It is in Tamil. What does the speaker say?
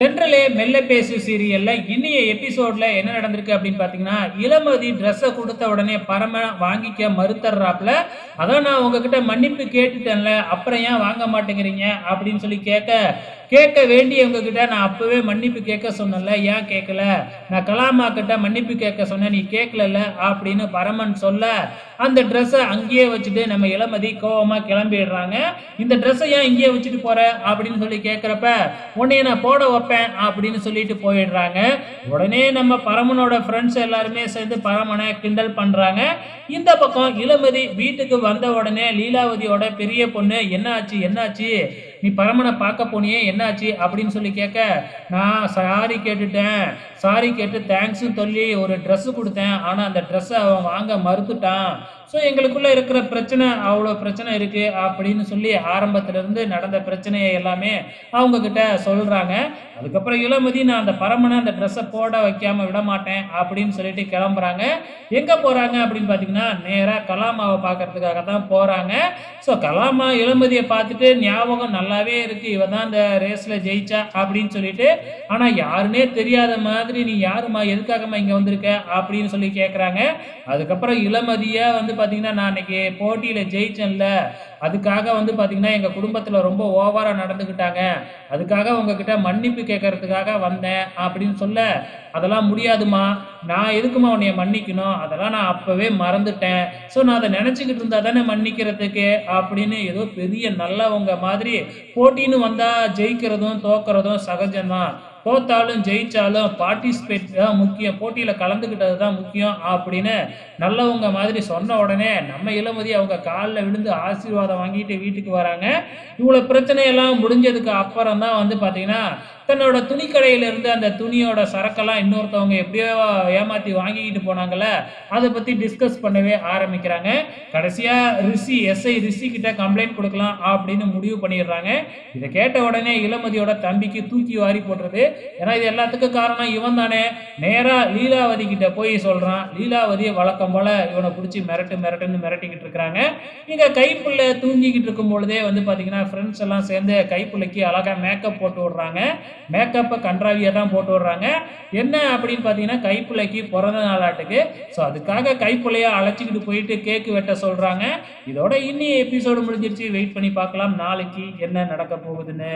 தென்றலே மெல்ல பேசு சீரியல்ல இன்னைய எபிசோட்ல என்ன நடந்திருக்கு அப்படின்னு பாத்தீங்கன்னா இளமதி ட்ரெஸ்ஸை கொடுத்த உடனே பரம வாங்கிக்க மறுத்தர்றாப்ல அதான் நான் உங்ககிட்ட மன்னிப்பு கேட்டுட்டேன்ல அப்புறம் ஏன் வாங்க மாட்டேங்கிறீங்க? அப்படின்னு சொல்லி கேட்க கேட்க வேண்டியவங்க கிட்ட நான் அப்பவே மன்னிப்பு கேட்க சொன்னேன்ல ஏன் கேட்கல? நான் கலாமா கிட்ட மன்னிப்பு கேட்க சொன்னேன் நீ கேட்கலல்ல அப்படின்னு பரமன் சொல்ல அந்த ட்ரெஸ்ஸை அங்கேயே வச்சுட்டு நம்ம இளமதி கோவமா கிளம்பிடுறாங்க. இந்த ட்ரெஸ்ஸை ஏன் இங்கேயே வச்சுட்டு போற? அப்படின்னு சொல்லி கேட்குறப்ப உன்னைய நான் போட வைப்பேன் அப்படின்னு சொல்லிட்டு போயிடுறாங்க. உடனே நம்ம பரமனோட ஃப்ரெண்ட்ஸ் எல்லாருமே சேர்ந்து பரமனை கிண்டல் பண்றாங்க. இந்த பக்கம் இளமதி வீட்டுக்கு வந்த உடனே லீலாவதியோட பெரிய பொண்ணு என்னாச்சு என்னாச்சு? நீ பரமனை பார்க்க போனியே என்னாச்சு அப்படின்னு சொல்லி கேட்க நான் சாரி கேட்டுட்டேன். சாரி கேட்டு தேங்க்ஸும் சொல்லி ஒரு ட்ரெஸ்ஸு கொடுத்தேன். ஆனால் அந்த ட்ரெஸ்ஸை அவன் வாங்க மறுத்துட்டான். ஸோ எங்களுக்குள்ளே இருக்கிற பிரச்சனை அவ்வளோ பிரச்சனை இருக்குது அப்படின்னு சொல்லி ஆரம்பத்திலேருந்து நடந்த பிரச்சனையை எல்லாமே அவங்கக்கிட்ட சொல்கிறாங்க அதுக்கப்புறம் இளமதி நான் அந்த பரமனை அந்த ட்ரெஸ்ஸை போட வைக்காமல் விட மாட்டேன் அப்படின்னு சொல்லிட்டு கிளம்புறாங்க. எங்கே போகிறாங்க அப்படின்னு பார்த்தீங்கன்னா நேராக கலாமாவை பார்க்கறதுக்காக தான் போகிறாங்க ஸோ கலாமா இளமதியை பார்த்துட்டு ஞாபகம் நல்லாவே இருக்குது இவ தான் இந்த ரேஸில் ஜெயிச்சா அப்படின்னு சொல்லிட்டு ஆனால் யாருன்னே தெரியாத மாதிரி நீ யாருமா எதுக்காகமா இங்கே வந்திருக்க? அப்படின்னு சொல்லி கேட்குறாங்க அதுக்கப்புறம் இளமதியை வந்து பார்த்தீங்கன்னா நான் இன்னைக்கு போட்டியில் ஜெயிச்சேன்ல அதுக்காக வந்து பார்த்தீங்கன்னா எங்கள் குடும்பத்தில் ரொம்ப ஓவராக நடந்துக்கிட்டாங்க அதுக்காக உங்ககிட்ட மன்னிப்பு கேட்கறதுக்காக வந்தேன் அப்படின்னு சொல்ல அதெல்லாம் முடியாதுமா நான் எதுக்குமா உன்னைய மன்னிக்கணும்? அதெல்லாம் நான் அப்போவே மறந்துட்டேன். ஸோ நான் அதை நினச்சிக்கிட்டு இருந்தா தானே மன்னிக்கிறதுக்கு? அப்படின்னு ஏதோ பெரிய நல்லவங்க மாதிரி போட்டின்னு வந்தால் ஜெயிக்கிறதும் தோக்கிறதும் சகஜம்தான். தோத்தாலும் ஜெயிச்சாலும் பார்ட்டிசிபேட் தான் முக்கியம். போட்டியில் கலந்துக்கிட்டது தான் முக்கியம் அப்படின்னு நல்லவங்க மாதிரி சொன்ன உடனே நம்ம இளமதி அவங்க காலில் விழுந்து ஆசீர்வாதம் வாங்கிட்டு வீட்டுக்கு வராங்க. இவ்வளோ பிரச்சனையெல்லாம் முடிஞ்சதுக்கு அப்புறம் தான் வந்து பார்த்தீங்கன்னா தன்னோட துணிக்கடையிலேருந்து அந்த துணியோட சரக்கெல்லாம் இன்னொருத்தவங்க எப்படியோ ஏமாற்றி வாங்கிக்கிட்டு போனாங்கல்ல அதை பற்றி டிஸ்கஸ் பண்ணவே ஆரம்பிக்கிறாங்க. கடைசியாக ரிஷி எஸ்ஐ ரிஷி கிட்ட கம்ப்ளைண்ட் கொடுக்கலாம் அப்படின்னு முடிவு பண்ணிடுறாங்க. இதை கேட்ட உடனே இளமதியோட தம்பிக்கு தூக்கி வாரி போடுறது. ஏன்னா இது எல்லாத்துக்கும் காரணம் இவன் தானே. நேராக லீலாவதி கிட்ட போய் சொல்கிறான் லீலாவதியை வழக்கம் போல் இவனை பிடிச்சி மிரட்டு மிரட்டுன்னு மிரட்டிக்கிட்டு இருக்கிறாங்க. இங்கே கைப்புள்ள தூங்கிக்கிட்டு இருக்கும் பொழுதே வந்து பார்த்தீங்கன்னா ஃப்ரெண்ட்ஸ் எல்லாம் சேர்ந்து கைப்புள்ளைக்கு அழகாக மேக்கப் போட்டு விடுறாங்க. மேக்கப்பை கன்றாவியாக தான் போட்டு விடுறாங்க. என்ன அப்படின்னு பார்த்தீங்கன்னா கைப்பிள்ளைக்கு பிறந்த நாளாட்டுக்கு ஸோ அதுக்காக கைப்புள்ளையை அழைச்சிக்கிட்டு போயிட்டு கேக்கு வெட்ட சொல்கிறாங்க இதோட இன்னி எபிசோடு முடிஞ்சிருச்சு. வெயிட் பண்ணி பார்க்கலாம். நாளைக்கு என்ன நடக்க போகுதுன்னு.